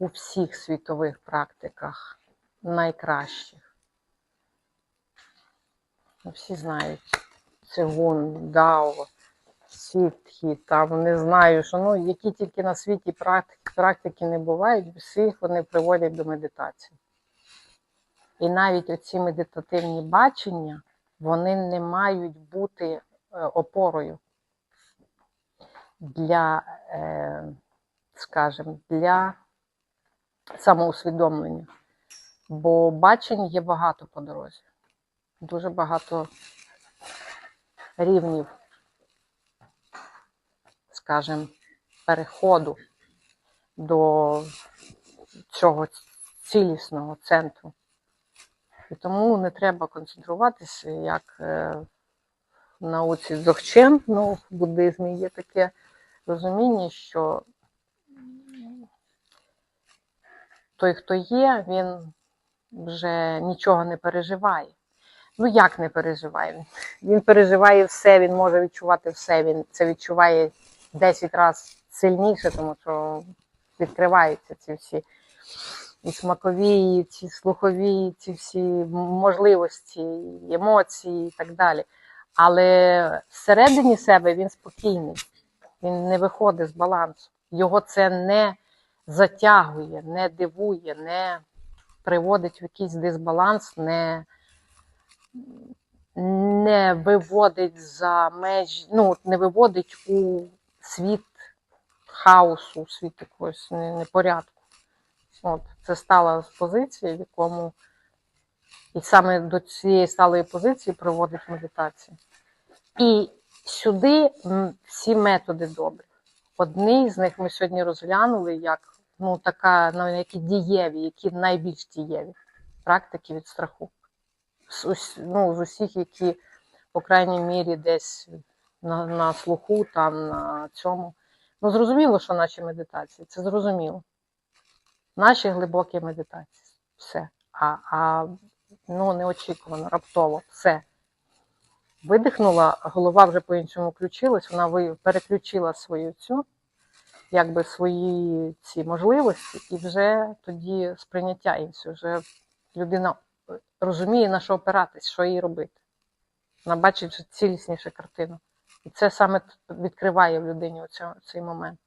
у всіх світових практиках найкращих. Ну, Всі знають цигун, дао, сітхі, там не знаю, що ну, які тільки на світі практики, практики не бувають, всіх вони приводять до медитації. І навіть оці медитативні бачення, вони не мають бути е, опорою для, е, скажімо, для самоусвідомлення. Бо бачень є багато по дорозі. Дуже багато рівнів, скажімо, переходу до цього цілісного центру. І тому не треба концентруватися, як е, в науці Дзогчен, ну, в буддизмі є таке розуміння, що той, хто є, він вже нічого не переживає. Ну, як не переживає? Він, переживає все, він може відчувати все. Він це відчуває 10 разів сильніше, тому що відкриваються ці всі і смакові, і ці слухові, і ці всі можливості, емоції і так далі. Але всередині себе він спокійний, він не виходить з балансу. Його це не затягує, не дивує, не приводить в якийсь дисбаланс, не, не виводить за межі, ну, не виводить у світ хаосу, у світ якогось непорядку. От, це стала позиція, в якому і саме до цієї сталої позиції проводить медитація. І сюди всі методи добрі. Одні з них ми сьогодні розглянули як ну, така, ну, які дієві, які найбільш дієві практики від страху. З, ну, з усіх, які, по крайній мірі, десь на, на слуху, там, на цьому. Ну, зрозуміло, що наші медитації, це зрозуміло. Наші глибокі медитації. Все. А, а ну, неочікувано, раптово, все. Видихнула, голова вже по-іншому включилась, вона переключила свою цю, якби свої ці можливості, і вже тоді сприйняття інше. Вже людина е, розуміє, на що опиратись, що їй робити. Вона бачить вже ціліснішу картину. І це саме відкриває в людині цей момент.